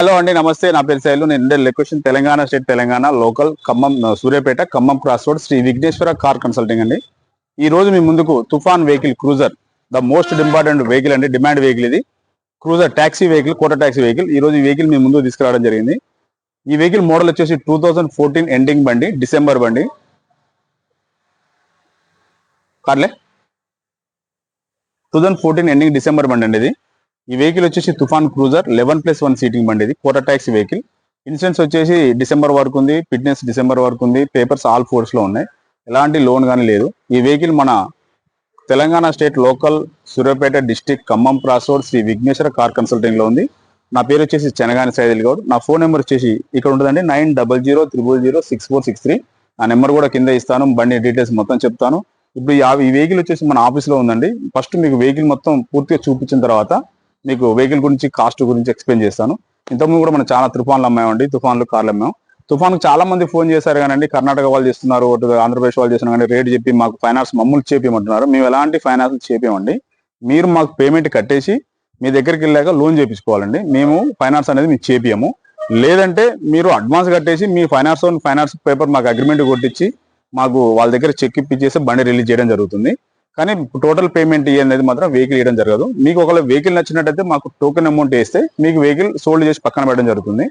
Hello అండి నమస్తే. నా పేరు శైలు. నేను Indian location Telangana state Telangana local Khammam Suryapet Khammam cross road Shri Vighneshwara car consulting అండి. ఈ రోజు మీ ముందుకు Toofan vehicle cruiser the most important vehicle అండి డిమాండ్ వెహికల్ ఇది. Cruiser taxi vehicle quota taxi vehicle. ఈ రోజు ఈ వెహికల్ మీ ముందు తీసుకురావడం జరిగింది. ఈ వెహికల్ మోడల్ వచ్చేసి టూ థౌజండ్ ఫోర్టీన్ ఎండింగ్ బండి డిసెంబర్ బండి. కార్లే? Two thousand fourteen ending December బండి అండి ఇది. ఈ వెహికల్ వచ్చేసి Toofan cruiser eleven plus one seating బండి ఇది. కోట ట్యాక్సీ వెహికల్ ఇన్సూరెన్స్ వచ్చేసి డిసెంబర్ వరకు ఉంది ఫిట్నెస్ డిసెంబర్ వరకు ఉంది పేపర్స్ ఆల్ ఫోర్స్లో ఉన్నాయి. ఎలాంటి లోన్ కానీ లేదు. ఈ వెహికల్ మన Telangana state local Suryapet district Khammam cross road Shri Vighneshwara car కన్సల్టింగ్లో ఉంది. నా పేరు వచ్చేసి చెనగాని సైదిల్ గౌడ్. నా ఫోన్ నెంబర్ వచ్చేసి ఇక్కడ ఉంటుందండి nine double zero triple zero six four six three ఆ నెంబర్ కూడా కింద ఇస్తాను బండి డీటెయిల్స్ మొత్తం చెప్తాను. ఇప్పుడు ఈ ఈ వెహికల్ వచ్చేసి మన ఆఫీస్లో ఉందండి. ఫస్ట్ మీకు వెహికల్ మొత్తం పూర్తిగా చూపించిన తర్వాత మీకు వెహికల్ గురించి కాస్ట్ గురించి ఎక్స్ప్లెయిన్ చేస్తాను. ఇంతకుముందు కూడా మనం చాలా తుఫాన్లు అమ్మామండి తుఫాన్లు కార్లు అమ్మాం. తుఫాన్కి చాలా మంది ఫోన్ చేశారు కానీ కర్ణాటక వాళ్ళు చేస్తున్నారు అటు ఆంధ్రప్రదేశ్ వాళ్ళు చేస్తున్నారు కానీ రేట్ చెప్పి మాకు ఫైనాన్స్ మమ్మల్ని చేపించమంటున్నారు మేము ఎలాంటి ఫైనాన్స్ చేపించమండి మీరు మాకు పేమెంట్ కట్టేసి మీ దగ్గరికి వెళ్ళాక లోన్ చేపించుకోవాలండి. మేము ఫైనాన్స్ అనేది మీకు చేపియము. లేదంటే మీరు అడ్వాన్స్ కట్టేసి మీ ఫైనాన్స్ ఫైనాన్స్ పేపర్ మాకు అగ్రిమెంట్ కొట్టించి మాకు వాళ్ళ దగ్గర చెక్ ఇప్పించేసి బండి రిలీజ్ చేయడం జరుగుతుంది. కానీ టోటల్ పేమెంట్ అనేది మాత్రం వెహికల్ ఇవ్వడం జరగదు. మీకు ఒకవేళ వెహికల్ నచ్చినట్టయితే మాకు టోకెన్ అమౌంట్ వేస్తే మీకు వెహికల్ సోల్డ్ చేసి పక్కన పెట్టడం జరుగుతుంది.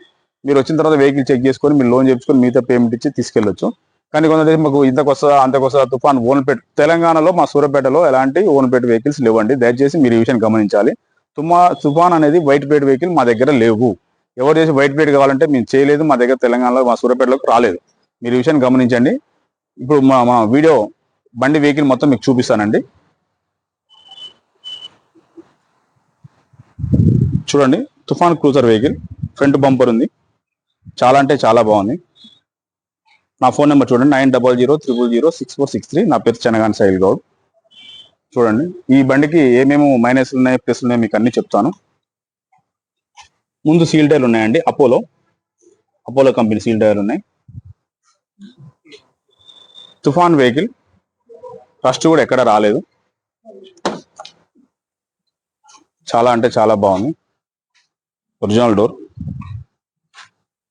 మీరు వచ్చిన తర్వాత వెహికల్ చెక్ చేసుకొని మీరు లోన్ చేపించుకొని మిగతా పేమెంట్ ఇచ్చి తీసుకెళ్ళొచ్చు. కానీ కొంతమంది మాకు ఇంతకొస్తా అంతకొస్తా తుఫాన్ ఓన్పేట తెలంగాణలో మా సూర్యపేటలో ఎలాంటి ఓన్పేట వెహికల్స్ లేవండి. దయచేసి మీరు ఈ విషయం గమనించాలి. తుమా తుఫాన్ అనేది వైట్ ప్లేట్ వెహికల్ మా దగ్గర లేవు. ఎవరు చేసి వైట్ ప్లేట్ కావాలంటే మేము చేయలేదు. మా దగ్గర తెలంగాణలో మా సూర్యపేటలోకి రాలేదు. మీరు ఈ విషయాన్ని గమనించండి. ఇప్పుడు మా మా వీడియో బండి వెహికల్ మొత్తం మీకు చూపిస్తానండి. చూడండి తుఫాన్ క్రూజర్ వెహికల్ ఫ్రంట్ బంపర్ ఉంది. చాలా అంటే చాలా బాగుంది. నా ఫోన్ నెంబర్ చూడండి nine double zero triple zero six four six three. నా పేరు చెనగాని సైల్ గౌడ్. చూడండి ఈ బండికి ఏమేమి మైనస్లు ఉన్నాయి ప్లస్లు ఉన్నాయి మీకు అన్ని చెప్తాను. ముందు సీల్ టైర్లు ఉన్నాయండి అపోలో. అపోలో కంపెనీ సీల్ టైర్లు ఉన్నాయి. తుఫాన్ వెహికల్ ఫస్ట్ కూడా ఎక్కడ రాలేదు. చాలా అంటే చాలా బాగుంది. ఒరిజినల్ డోర్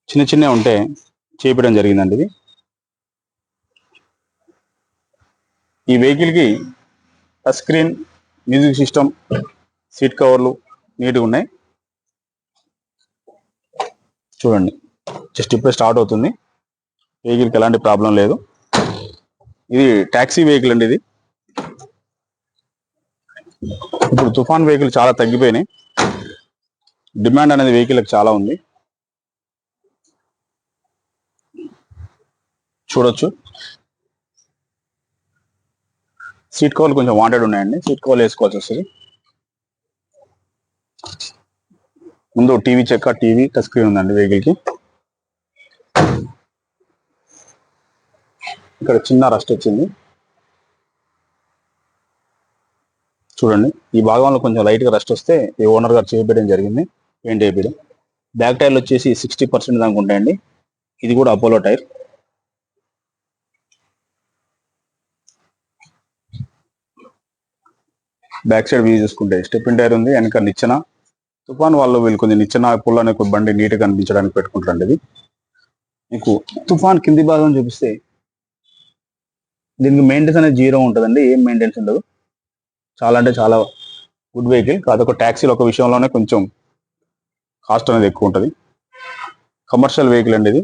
చిన్న చిన్న ఉంటే చేపించడం జరిగిందండి ఇది. ఈ వెహికల్కి touch screen music system seat కవర్లు నీట్గా ఉన్నాయి. చూడండి. జస్ట్ ఇప్పుడే స్టార్ట్ అవుతుంది. వెహికల్కి ఎలాంటి ప్రాబ్లం లేదు. ఇది ట్యాక్సీ వెహికల్ అండి ఇది. ఇప్పుడు తుఫాన్ వెహికల్ చాలా తగ్గిపోయినాయి. డిమాండ్ అనేది వెహికల్ చాలా ఉంది. చూడొచ్చు. సీట్ కవర్లు కొంచెం వాంటెడ్ ఉన్నాయండి. సీట్ కవర్లు వేసుకోవాల్సి వస్తుంది. ముందు టీవీ చెక్క టీవీ టచ్ స్క్రీన్ ఉందండి వెహికల్ ఇక్కడ చిన్న రస్ట్ వచ్చింది. చూడండి ఈ భాగంలో కొంచెం లైట్గా రస్ట్ వస్తే ఈ ఓనర్ గారు చేపించడం జరిగింది. పెయింట్ వేయడం బ్యాక్ టైర్లు వచ్చేసి సిక్స్టీ పర్సెంట్ దాకా ఉంటాయండి. ఇది కూడా Apollo tyre. Back side view చూసుకుంటే స్టెప్పిన్ టైర్ ఉంది వెనక నిచ్చెన. తుఫాన్ వాళ్ళు వీళ్ళు కొంచెం నిచ్చెన పుల్ల ఒక బండి నీట్గా కనిపించడానికి పెట్టుకుంటారండి ఇది. మీకు తుఫాన్ కింది భాగం చూపిస్తే దీనికి మెయింటెన్స్ అనేది జీరో ఉంటుందండి ఏం మెయింటెన్స్ ఉండదు. చాలా అంటే చాలా గుడ్ వెహికల్ కాదు ఒక ట్యాక్సీలో ఒక విషయంలోనే కొంచెం కాస్ట్ అనేది ఎక్కువ ఉంటుంది. కమర్షియల్ వెహికల్ అండి ఇది.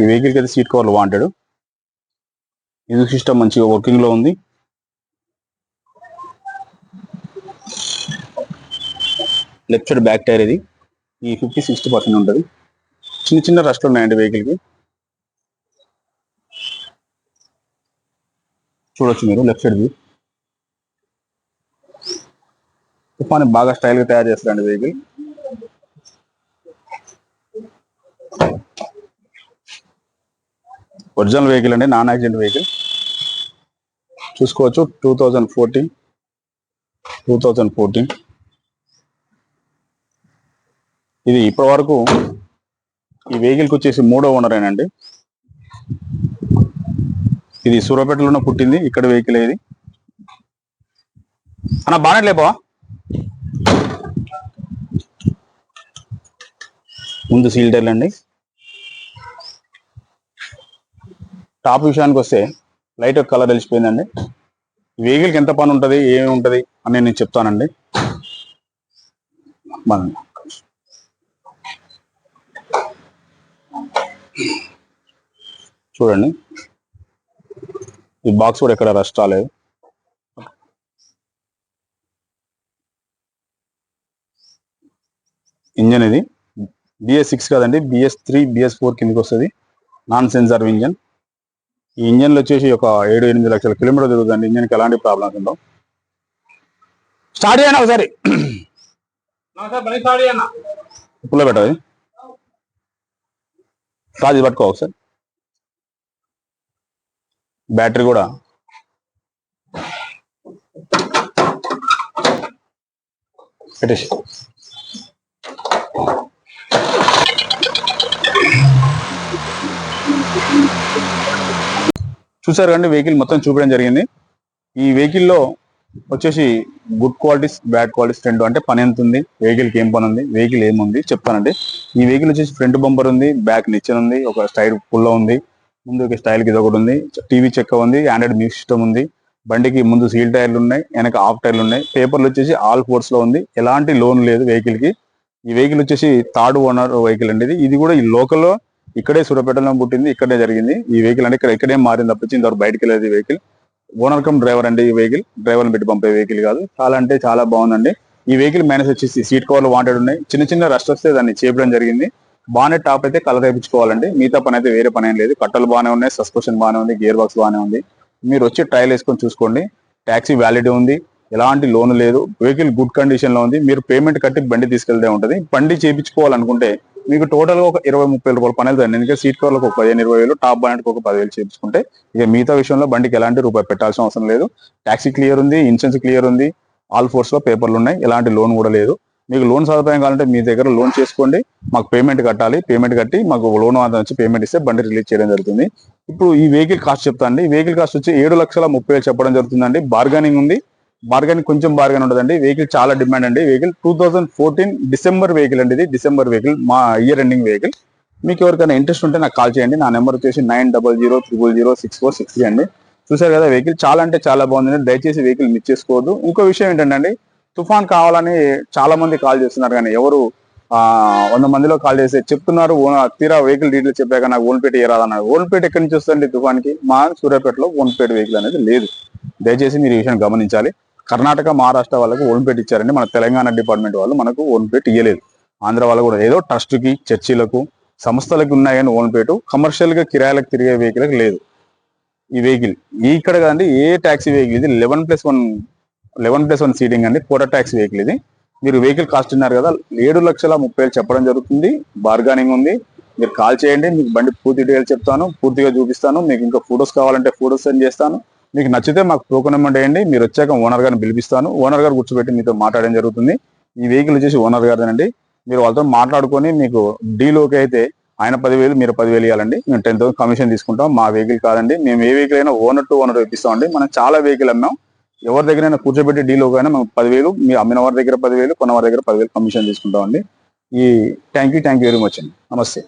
ఈ వెహికల్కి అయితే సీట్ కవర్లు వాంటాడు మ్యూజిక్ సిస్టమ్ మంచిగా వర్కింగ్లో ఉంది. లెఫ్ట్ సైడ్ బ్యాక్ టైర్ ఇది. ఈ ఫిఫ్టీ సిక్స్టీ పర్సెంట్ ఉంటుంది. చిన్న చిన్న రష్లు ఉన్నాయండి వెహికల్ చూడొచ్చు మీరు లెఫ్ట్ సైడ్ వ్యూ తుఫాన్ బాగా స్టైల్గా తయారు చేస్తారండి వెహికల్ ఒరిజినల్ వెహికల్ అండి నాన్ యాక్సిడెంట్ వెహికల్ చూసుకోవచ్చు two thousand fourteen two thousand fourteen ఇది ఇప్పటి వరకు ఈ వెహికల్కి వచ్చేసి మూడో ఓనర్ అండి ఇది సూర్యాపేటలోనే పుట్టింది ఇక్కడ వెహికల్ ఇది. అన్న బాగా ముందు సీల్ అండి. టాప్ విషయానికి వస్తే లైట్ యొక్క కలర్ వెలిసిపోయిందండి వెహికల్కి ఎంత పని ఉంటుంది ఏమి ఉంటుంది అని నేను చెప్తానండి. చూడండి. ఈ బాక్స్ కూడా ఎక్కడ రస్ట్ రాలేదు. ఇంజన్ ఇది. బిఎస్ సిక్స్ కాదండి బిఎస్ త్రీ బిఎస్ ఫోర్ కిందకి వస్తుంది. Non sensor engine. ఈ ఇంజన్లో వచ్చేసి ఒక ఏడు ఎనిమిది లక్షల కిలోమీటర్ తిరుగుతుంది ఇంజన్కి ఎలాంటి ప్రాబ్లమ్స్ ఉండవు. స్టార్ట్ చేయండి ఒకసారి. పుల్ల పెట్టదు రాజు ఇది పట్టుకో ఒకసారి. బ్యాటరీ కూడా. పెట్టేసి చూసారు కండి వెహికల్ మొత్తం చూపించడం జరిగింది. ఈ వెహికల్లో వచ్చేసి గుడ్ క్వాలిటీస్ బ్యాడ్ క్వాలిటీస్ రెండు. అంటే పని ఎంత ఉంది వెహికల్కి ఏం పని ఉంది వెహికల్ ఏముంది చెప్తానండి. ఈ వెహికల్ వచ్చేసి ఫ్రంట్ బంపర్ ఉంది బ్యాక్ నిచ్చెన ఉంది ఒక స్టైల్ పుల్ల ఉంది. ముందు ఒక స్టైల్కి ఇది ఒకటి ఉంది. టీవీ చెక్క ఉంది ఆండ్రాయిడ్ మ్యూజిక్ సిస్టమ్ ఉంది. బండికి ముందు సీల్ టైర్లు ఉన్నాయి వెనక ఆఫ్ టైర్లు ఉన్నాయి. పేపర్లు వచ్చేసి ఆల్ ఫోర్స్లో ఉంది. ఎలాంటి లోన్ లేదు వెహికల్కి. ఈ వెహికల్ వచ్చేసి థర్డ్ ఓనర్ వెహికల్ అండి ఇది. ఇది కూడా ఈ లోకల్లో ఇక్కడే సూర్యపేటలో పుట్టింది ఇక్కడే జరిగింది. ఈ వెహికల్ అంటే ఇక్కడ ఇక్కడే మారింది తప్పించి ఇంతవరకు బయటకు వెళ్ళేది వెహికల్ ఓనర్ కమ్ డ్రైవర్ అండి ఈ వెహికల్ డ్రైవర్ పెట్టి పంపే వెహికల్ కాదు. చాలా అంటే చాలా బాగుందండి. ఈ వెహికల్ మేనేజ్ వచ్చేసి సీట్ కవర్లు వాంటెడ్ ఉన్నాయి. చిన్న చిన్న రస్ట్ వస్తే దాన్ని చేపడం జరిగింది. బానే టాప్ అయితే కలర్ వేయించుకోవాలండి. మిగతా పని అయితే వేరే పని ఏం లేదు. కట్టలు బాగానే ఉన్నాయి. సస్పెన్షన్ బాగానే ఉంది. గేర్ బాక్స్ బాగానే ఉంది. మీరు వచ్చి ట్రయల్ వేసుకొని చూసుకోండి. ట్యాక్సీ వ్యాలిడ్ ఉంది. ఎలాంటి లోన్ లేదు. వెహికల్ గుడ్ కండిషన్లో ఉంది. మీరు పేమెంట్ కట్టి బండి తీసుకెళ్తే ఉంటుంది. బండి చేయించుకోవాలనుకుంటే మీకు టోటల్గా ఒక ఇరవై ముప్పై రూపాయలు పని అవుతుంది. ఎందుకంటే సీట్ కవర్లకు ఒక పదిహేను ఇరవై వేలు టాప్ బానెట్కి ఒక పదివేలు చేయించుకుంటే ఇక మిగతా విషయంలో బండికి ఎలాంటి రూపాయి పెట్టాల్సిన అవసరం లేదు. ట్యాక్సీ క్లియర్ ఉంది. ఇన్సూరెన్స్ క్లియర్ ఉంది. ఆల్ ఫోర్స్లో పేపర్లు ఉన్నాయి. ఎలాంటి లోన్ కూడా లేదు. మీకు లోన్ సదుపాయం కావాలంటే మీ దగ్గర లోన్ చేసుకోండి. మాకు పేమెంట్ కట్టాలి. పేమెంట్ కట్టి మాకు లోన్ అంతా వచ్చి పేమెంట్ ఇస్తే బండి రిలీజ్ చేయడం జరుగుతుంది. ఇప్పుడు ఈ వెహికల్ కాస్ట్ చెప్తాను ఈ వెహికల్ కాస్ట్ వచ్చి ఏడు లక్షల ముప్పై వేలు చెప్పడం జరుగుతుందండి. బార్గెనింగ్ ఉంది. బార్గెనింగ్ కొంచెం బార్గెన్ ఉంటుందండి వెహికల్ చాలా డిమాండ్ అండి. Vehicle two thousand fourteen December vehicle అండి ఇది. డిసెంబర్ వెహికల్ మా ఇయర్ ఎండింగ్ వెహికల్ మీకు ఎవరికైనా ఇంట్రెస్ట్ ఉంటే నాకు కాల్ చేయండి. నా నెంబర్ వచ్చేసి nine double zero triple zero six four six అండి. చూసారు కదా వెహికల్ చాలా అంటే చాలా బాగుంది దయచేసి వెహికల్ మిస్ చేసుకోవద్దు. ఇంకో విషయం ఏంటంటే అండి తుఫాన్ కావాలని చాలా మంది కాల్ చేస్తున్నారు కానీ ఎవరు వంద మందిలో కాల్ చేసి చెప్తున్నారు. తీరా వెహికల్ డీటెయిల్స్ చెప్పాక నాకు ఓన్పేట ఇరాదన్నారు ఓన్పేట ఎక్కడి నుంచి వస్తుంది తుఫాన్కి? మా సూర్యాపేటలో ఓన్పేట వెహికల్ అనేది లేదు. దయచేసి మీరు ఈ విషయం గమనించాలి. కర్ణాటక మహారాష్ట్ర వాళ్ళకు ఓన్పేట ఇచ్చారండి. మన తెలంగాణ డిపార్ట్మెంట్ వాళ్ళు మనకు ఓన్పేట ఇయ్యలేదు. ఆంధ్ర వాళ్ళు కూడా ఏదో ట్రస్ట్కి చర్చిలకు సంస్థలకు ఉన్నాయని ఓన్పేట కమర్షియల్గా తిరిగే వెహికల్ లేదు. ఈ వెహికల్ ఇక్కడ కదండి ఏ ట్యాక్సీ వెహికల్ ఇది? Eleven plus one eleven plus one seating అండి కోటా ట్యాక్స్ వెహికల్ ఇది. మీరు వెహికల్ కాస్ట్ ఉన్నారు కదా ఏడు లక్షల ముప్పై వేలు చెప్పడం జరుగుతుంది. బార్గానింగ్ ఉంది. మీరు కాల్ చేయండి మీకు బండి పూర్తి డీటెయిల్స్ చెప్తాను పూర్తిగా చూపిస్తాను. మీకు ఇంకా ఫొటోస్ కావాలంటే ఫొటోస్ సెండ్ చేస్తాను. మీకు నచ్చితే మాకు టోకెన్ అమౌంట్ వేయండి. మీరు వచ్చాక ఓనర్ గారిని పిలిపిస్తాను. ఓనర్ గారు కూర్చోబెట్టి మీతో మాట్లాడడం జరుగుతుంది. ఈ వెహికల్ వచ్చేసి ఓనర్ గారిదండి మీరు వాళ్ళతో మాట్లాడుకొని మీకు డీల్ ఓకే అయితే ఆయన పదివేలు మీరు పదివేలు ఇవ్వాలండి. మేము టెన్ థౌసండ్ కమిషన్ తీసుకుంటాం. మా వెహికల్ కాదండి. మేము ఏ వెహికల్ అయినా ఓనర్ టు ఓనర్ ఇప్పిస్తామండి. మనం చాలా వెహికల్ అమ్మాం. ఎవరి దగ్గరైనా కూర్చోబెట్టి డీల్ ఓకే అయినా మేము పదివేలు మీ అమ్మిన వారి దగ్గర పదివేలు కొన్న వారి దగ్గర పదివేలు కమిషన్ తీసుకుంటామండి. ఈ thank you thank you very much అండి. నమస్తే.